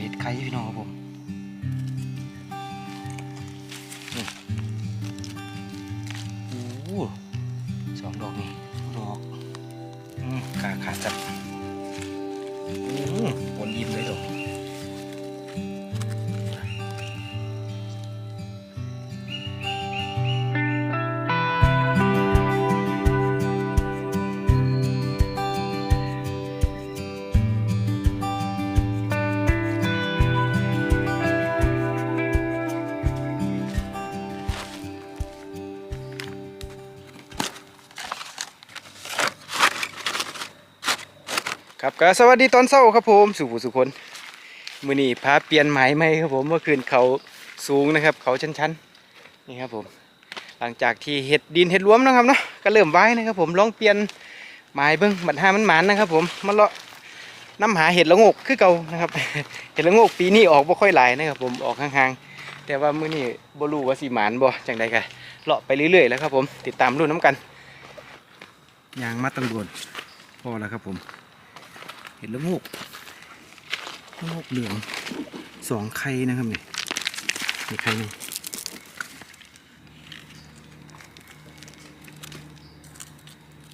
เห็ดไข่พี่น้องครับผม ครับก็สวัสดีตอนเช้าครับผมสุผู้สุคนมือนี้พาเปลี่ยนหมายใหมครับผมเมื่อคืนเขาสูงนะครับ เขาชันๆนี่ครับผม หลังจากที่เห็ดดินเห็ดรวมนะครับเนาะก็เริ่มไว้นะครับ ผมลองเปลี่ยนหมายเบิ้งบัดห้ามันหมานนะครับผมมาเลาะน้ำหาเห็ดละงกคือเก่านะครับ เห็ดละงกปีนี้ออกบ่ค่อยหลายนะครับผมออกห่างๆแต่ว่ามื้อนี้บ่รู้ว่าสิหมานบ่จังใดกันเลาะไปเรื่อยๆแล้วครับผมติดตามรุ่นน้ำกันยางมาตังดวนพอแล้วครับผม เห็ดละโงกโงกเหลืองสองไข่นะครับนี่มีไข่หนึง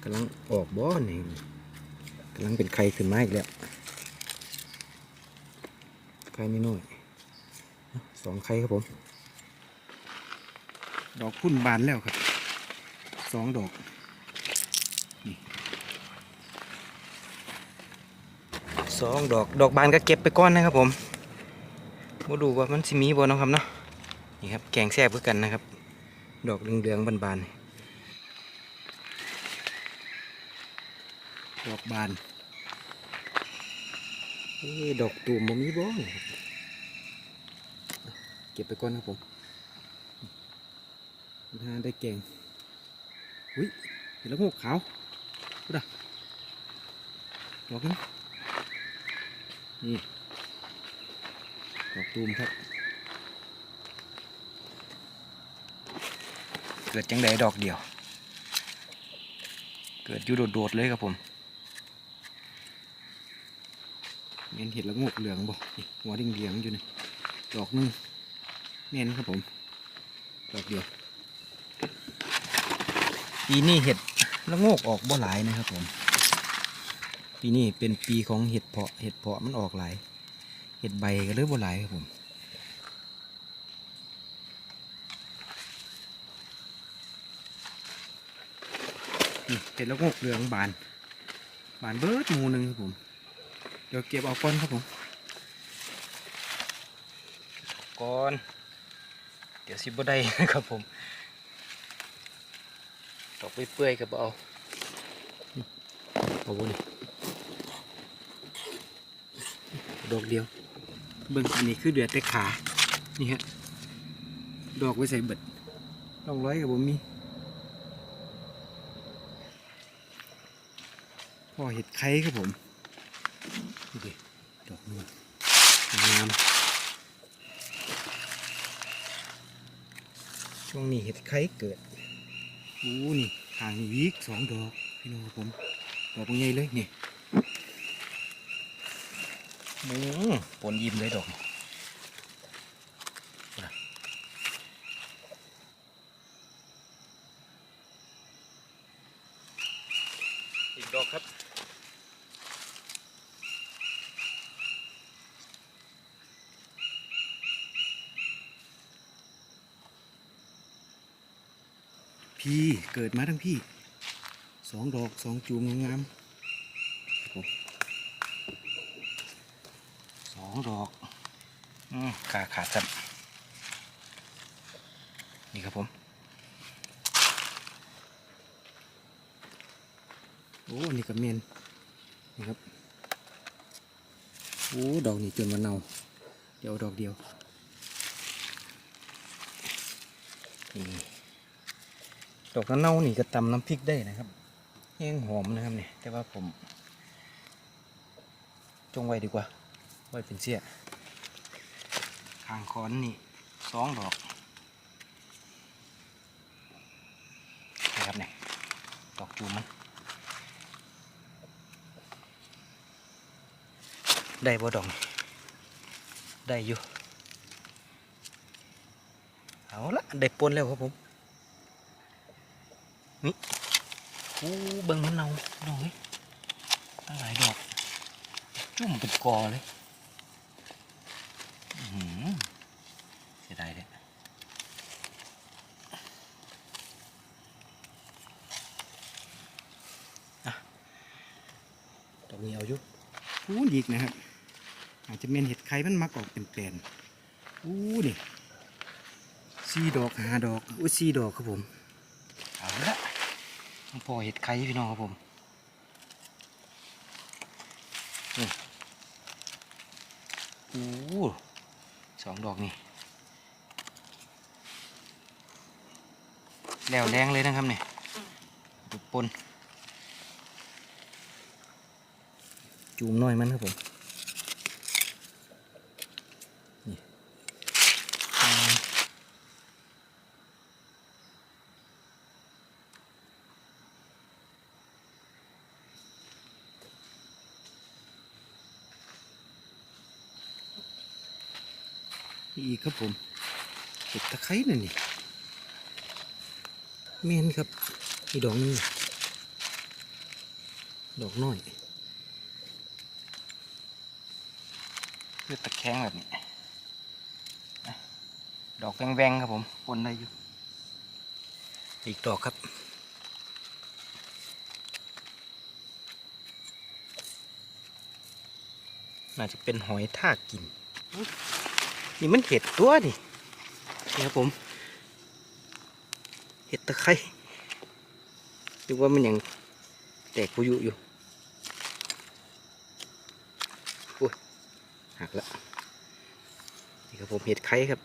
กำลังออกบ่อนี่กำลังเป็นไข่ขึ้นมาอีกแล้วไข่นิดหน่อยสองไข่ครับผม ดอกพุ่นบานแล้วครับสองดอก สองดอกดอกบานก็เก็บไปก้อนนะครับผมมาดูว่ามันสิมีบ่เนาะครับเนาะนี่ครับแกงแซ่บเพื่อกันนะครับ ดอกเหลืองๆบานๆดอกบานดอกตูมบ่มีบ่นี่ครับเก็บไปก้อนครับผมน่าได้แกงอุ้ยเห็นแล้วงกขาวดูดอกนี้ นี่ดอกตูมครับ เกิดจังไดดอกเดียว เกิดอยู่โดดๆเลยครับผมเมนเห็ดละงกเหลืองบ่นี่หัวดิ่งเหลืองอยู่นี่ดอกนึงเมนครับผมดอกเดียวปีนี้เห็ดละงกออกบ่หลายนะครับผม ปีนี้เป็นปีของเห็ดเพาะ เห็ดเพาะมันออกหลาย เห็ดใบก็เลยบ่หลายครับผมนี่เห็ดแล้วงกเหลืองบาน บานเบิดหมูหนึ่งครับผม เดี๋ยวเก็บเอาก้อนครับผมก้อน เดี๋ยวสิบ่ได้นะครับผมดอกเปื่อยๆกับเอาเอาบ่นี่ ดอกเดียว เบิ่งอันนี้คือเดือดแต่ขา นี่ฮะ ดอกไว้ใส่เบิดดอกร้อยกับผมมีพ่อเห็ดไข่ครับผมดูดิดอกนูนงามช่วงนี้เห็ดไข่เกิดอู้นี่ทางนี้วิกสองดอกพี่น้องครับผมดอกใหญ่เลยนี่ อืมปนยิ้มเลยดอกอีกดอกครับพี่เกิดมาทั้งพี่สองดอกสองจูมงามครับผม ดอกอืมขาขาดจับนี่ครับผมโอ้อันนี่กับเมนนี่ครับโอ้ดอกนี้จนมันเน่าเดี๋ยวเอาดอกเดียวนี่ดอกเน่าๆนี่ก็ตำน้ำพริกได้นะครับแห้งหอมนะครับเนี่ยแต่ว่าผมจงไว้ดีกว่า ไว้เป็นเสี้ยข้างคอนนี่สองดอกนะครับเนี่ยดอกจูมมันได้บ่ดอกได้อยู่ เอาละได้ปนแล้วครับผมนี่อู้เบิ่งมันเนาหน่อยตั้งหลายดอก จุ่มเป็นกอเลย เสียดายเลยอะดอกนี้เอาอยู่อู้อีกนะครับ อาจจะเป็นเห็ดไข่มันมักออกเป็นแปลนอู้นี่สี่ดอกห้าดอกอู้สี่ดอกครับผมเอาละต้องพอเห็ดไข่พี่น้องครับผมนี่อู้ สองดอกนี่แล้วแรงเลยนะครับเนี่ยดุปน จูมน้อยมันครับผม อีกครับผมเห็ดตะไคร้นั่นนี่เมนครับอีดอกนึงดอกน้อยเลือดตะแคงแบบนี้นะดอกแวงๆครับผมปนได้อยู่อีกดอกครับน่าจะเป็นหอยทากกิน นี่มันเห็ดตัวนี่ครับผม เห็ดตะไคร้ดูว่ามันยังแตกกุยุอยู่โอ้ยหักล้วนี่ครับผมเห็ดไข่ครับ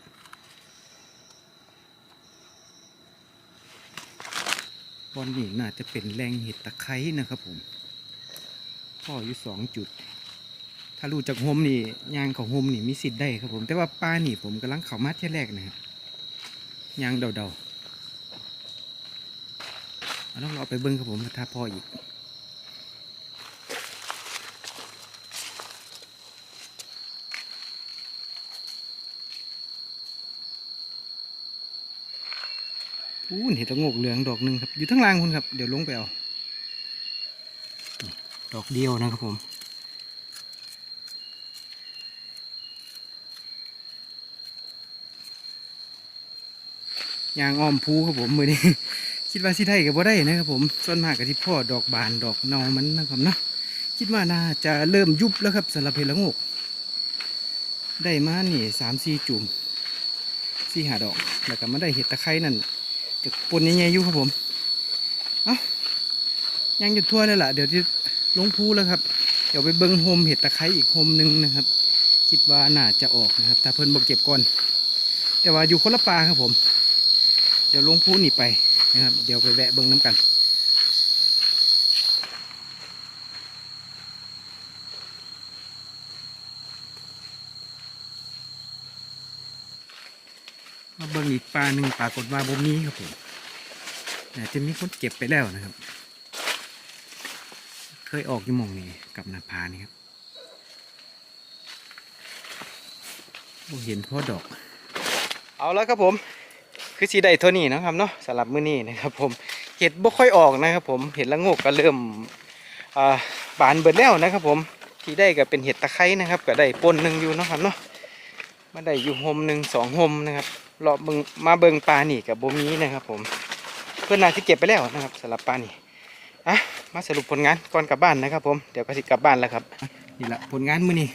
บอลนี่น่าจะเป็นแรงเห็ดตะไคร้นะครับผมพ่ออยู่สองจุด ถ้ารู้จากโฮมนี่ยางของโฮมนี่มีสิทธิ์ได้ครับผมแต่ว่าปลานี่ผมกำลังเข้ามาเที่แรกนะครับยางเดาๆเอาต้องรอไปเบิ้งครับผมถ้าพออีกอู้เห็ดละโงกเหลืองดอกหนึ่งครับ อยู่ทั้งล่างคุณครับ เดี๋ยวลงไปเอา ดอกเดียวนะครับผม ยางอ้อมภูครับผมมือนี้ คิดว่าสิได้กับบ่ได้นะครับผมส่วนมากกับที่พ่อดอกบานดอกเนามันนะครับเนาะคิดว่าน่าจะเริ่มยุบแล้วครับสำหรับเห็ดละงกได้มานี่สามสี่จุ่มสี่หาดอกแล้วก็มาได้เห็ดตะไคร้นั่นจะปนใหญ่ๆอยู่ครับผมเอ้ายังอยู่ทั่วเลยล่ะเดี๋ยวจะลงภูแล้วครับ เดี๋ยวไปเบิ้งโฮมเห็ดตะไคร้อีกโฮมหนึ่งนะครับ คิดว่าน่าจะออกนะครับแต่เพิ่นบอกเก็บก่อน แต่ว่าอยู่คนละปลาครับผม เดี๋ยวลงภูนี่ไปนะครับ เดี๋ยวไปแวะเบิ้งน้ำกันมาเบิ้งอีกปลาหนึ่งปรากฏว่าบ่มีครับผมอาจจะมีคนเก็บไปแล้วนะครับ เคยออกยู่มงนี้กับนาพานี่ครับเห็นพ่อดอก เอาแล้วครับผม คือสีได้เท่านี้นะครับเนาะสำหรับมื้อนี้นะครับผมเห็ดบ่ค่อยออกนะครับผมเห็ดละงกก็เริ่มบานเบิดแล้วนะครับผมที่ได้ก็เป็นเห็ดตะไคร้นะครับ ก็ได้ปนหนึ่งอยู่นะครับเนาะมาได้อยู่โฮมหนึ่งสองโฮมนะครับรอบเบิงมาเบิงปลานี่กับโบมีนะครับ ผมเพื่อนนาที่เก็บไปแล้วนะครับสำหรับปลานี่อะมาสรุปผลงานก่อนกลับบ้านนะครับ ผมเดี๋ยวก็สิกลับบ้านแล้วครับนี่แหละผลงานมื้อนี้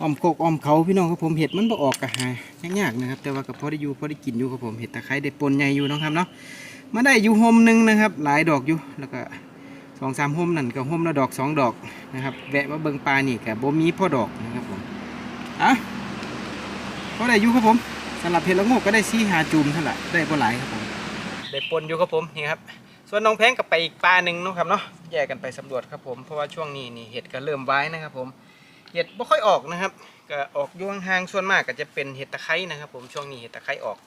อ้อมโคกอ้อมเขาพี่น้องครับผมเห็ดมันบ่ออกกะหายากๆนะครับ แต่ว่าก็พอได้อยู่พอได้กินอยู่ครับผมเห็ดตะไคร้ได้ปนใหญ่อยู่เนาะครับเนาะมาได้อยู่โฮมหนึ่งนะครับ หลายดอกอยู่แล้วก็สองสามโฮมนั่นก็โฮมละดอกสองดอกนะครับแวะมาเบิ่งปลานี่กับโบมีพ่อดอกนะครับผมอะพอได้อยู่ครับผมสำหรับเห็ดละงกก็ได้ซีหาจูมเท่าไหร่ได้บ่หลายครับผมได้ปนอยู่ครับผมนี่ครับส่วนน้องแพงกับไปอีกปลาหนึ่งนะครับเนาะแยกกันไปสำรวจครับผมเพราะว่าช่วงนี้นี่เห็ดก็เริ่มไว้นะครับผมเห็ดไม่ค่อยออกนะครับ ก็ออกยู่ห่างส่วนมากก็จะเป็นเห็ดตะไคร้นะครับ ผมช่วงนี้เห็ดตะไคร้ออก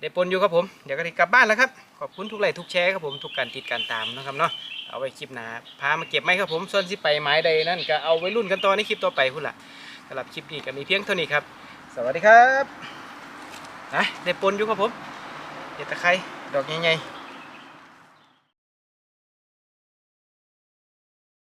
ได้ปนอยู่ครับผมเดี๋ยวก็ได้กลับบ้านแล้วครับขอบคุณทุกไลค์ทุกแชร์ครับผมทุกการติดการตามนะครับเนาะเอาไว้คลิปหน้าพามาเก็บไหมครับผมส่วนที่ไปไม้ใดนั่นก็เอาไว้รุ่นกันต่อในคลิปต่อไปพุ่นละสำหรับคลิปนี้ก็มีเพียงเท่านี้ครับ สวัสดีครับนะได้ปนอยู่ครับผมเห็ดตะไคร้ดอกใหญ่ๆ